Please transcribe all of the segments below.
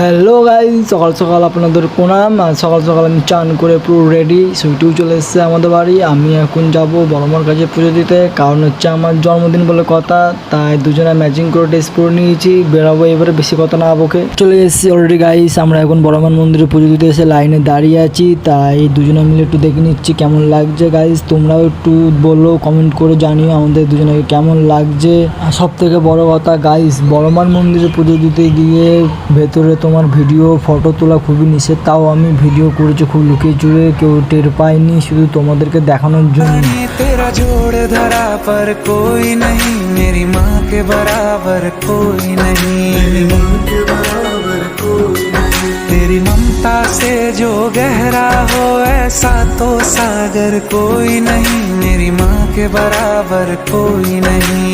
Hello guy সকাল সকাল আপনাদের প্রণাম সকাল সকাল আমি চান করে পুরো রেডি সুইটিও চলে এসেছে আমাদের বাড়ি। আমি এখন যাব বড়মার কাছে পুজো দিতে। কারণ হচ্ছে আমার জন্মদিন বলে কথা, তাই দুজনে ম্যাচিং করে ড্রেস পরে নিয়েছি। বেরাবো এবারে, বেশি কথা না বকে। চলে এসেছি অলরেডি গাইস আমরা এখন বড়মান মন্দিরে পুজো দিতে এসে লাইনে দাঁড়িয়ে আছি। তাই দুজনে মিলে একটু দেখে নিচ্ছি কেমন লাগছে গাইস তোমরাও একটু বলো কমেন্ট করে জানিও আমাদের দুজনে কেমন লাগছে। সব থেকে বড় কথা গাইস বড়মান মন্দিরে পুজো দিতে গিয়ে ভেতরে তোমার ভিডিও ফটো তোলা খুবই নিষেধ তাও আমি ভিডিও করেছি খুব লুকিয়ে চুরে কেউ টের পাইনি শুধু তোমাদেরকে দেখানোর জন্য मैंने तेरा जोड़ धरा पर कोई नहीं मेरी माँ के बराबर कोई नहीं तेरी ममता से जो गहरा हो ऐसा तो सागर कोई नहीं मेरी माँ के बराबर कोई नहीं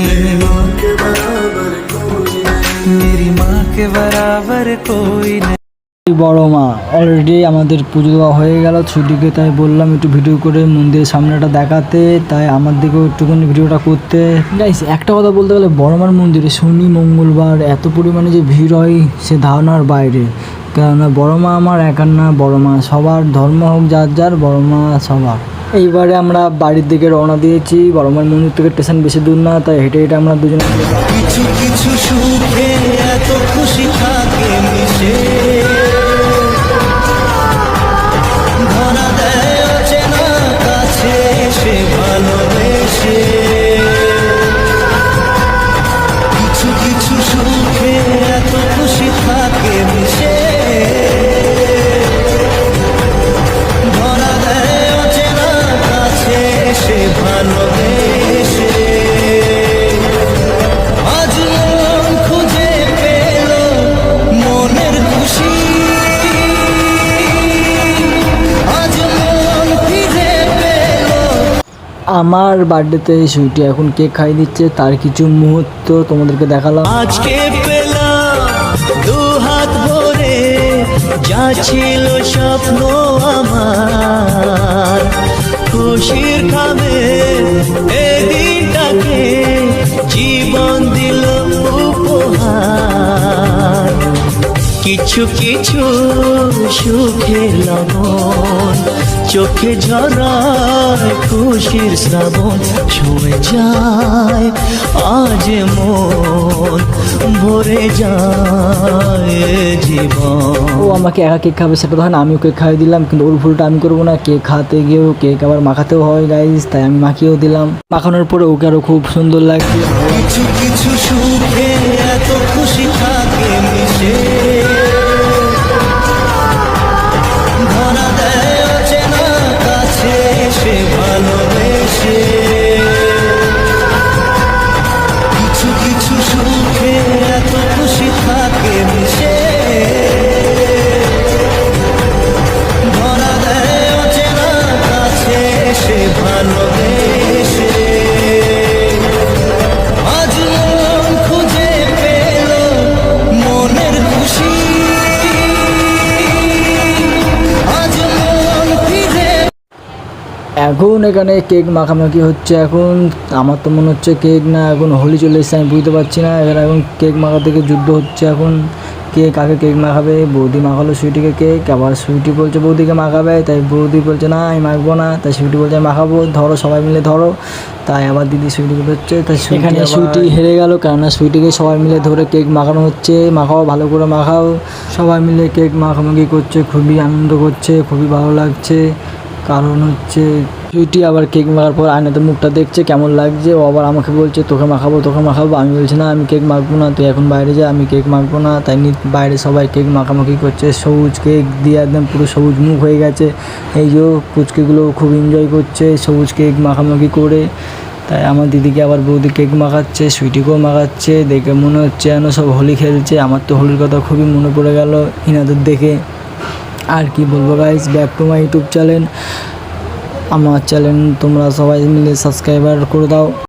मेरी माँ के बराबर कोई नहीं এই বড় মা অলরেডি আমাদের পুজো দেওয়া হয়ে গেল ছুটিকে তাই বললাম একটু ভিডিও করে মন্দিরের সামনেটা দেখাতে তাই আমার দিকেও একটুখানি ভিডিওটা করতে গাইস একটা কথা বলতে গেলে বড়মার মন্দিরে শনি মঙ্গলবার এত পরিমাণে যে ভিড় হয় সে ধারণার বাইরে কেননা বড় মা আমার একার না বড় মা সবার ধর্ম হোক যার যার বড় মা সবার এইবারে আমরা বাড়ির দিকে রওনা দিয়েছি বড় মার মন্দির থেকে স্টেশন বেশি দূর না তাই হেঁটে হেঁটে আমরা দুজনে মিলে যাবো। কিছু কিছু সুখে এত খুশি থাকে মিশে। আমার বার্থডেতে সুইটি এখন কেক খাই দিচ্ছে তার কিছু মুহূর্ত তোমাদেরকে দেখালাম। আজকে পেলাম, দু হাত ভরে, যা ছিল স্বপ্ন আমার। খুশির খাবে এই দিনটাকে জীবন দিল উপহার। কিছু কিছু সুখে লবণ চোখে ঝরায় খুশির শ্রাবণ ছুঁয়ে যায়। আজ মন ভরে যায় জীবন। ও আমাকে একা কেক খাবে সেটা তো হয় না আমিও কেক খাইয়ে দিলাম কিন্তু ওর ভুলটা আমি করব না কেক খাতে গিয়েও কেক আবার মাখাতেও হয় গাইজ তাই আমি মাখিয়েও দিলাম। মাখানোর পরে ওকে আরও খুব সুন্দর লাগছে। কিছু কিছু সুখে এত খুশি থাকে মিশে। এখন এখানে কেক মাখামাখি হচ্ছে এখন। আমার তো মনে হচ্ছে কেক না এখন হোলি চলে এসছে আমি বুঝতে পারছি না। এখানে এখন কেক মাখা থেকে যুদ্ধ হচ্ছে এখন। কে কাকে কেক মাখাবে বৌদি মাখালো সুইটিকে কেক আবার সুইটি বলছে বৌদিকে মাখাবে তাই বৌদি বলছে না আমি মাখবো না। তাই সুইটি বলছে আমি মাখাবো। ধরো সবাই মিলে ধরো তাই আবার দিদি সুইটিকে ধরছে তাই সেখানে সুইটি হেরে গেল কেননা সুইটিকে সবাই মিলে ধরে কেক মাখানো হচ্ছে। মাখাও ভালো করে মাখাও। সবাই মিলে কেক মাখামাখি করছে খুবই আনন্দ করছে খুবই ভালো লাগছে। কারণ হচ্ছে সুইটি আবার কেক মাখার পর আয়নাতে মুখটা দেখছে, কেমন লাগছে? ও আবার আমাকে বলছে, তোকে মাখাবো তোকে মাখাবো। আমি বলছি, না, আমি কেক মাখবো না, তুই এখন বাইরে যা, আমি কেক মাখবো না। তাই নি বাইরে সবাই কেক মাখামাখি করছে। সবুজ কেক দিয়ে একদম পুরো সবুজ মুখ হয়ে গেছে। এই যে পুচকেগুলো খুব এনজয় করছে সবুজ কেক মাখামাখি করে। তাই আমার দিদিকে আবার বৌদি কেক মাখাচ্ছে, সুইটিকেও মাখাচ্ছে। দেখে মনে হচ্ছে যেন সব হোলি খেলছে। আমার তো হোলির কথা খুবই মনে পড়ে গেল ইনাদের দেখে। আর কি বলব guys back to my YouTube channel আমার চ্যানেল তোমরা সবাই মিলে সাবস্ক্রাইবার করে দাও।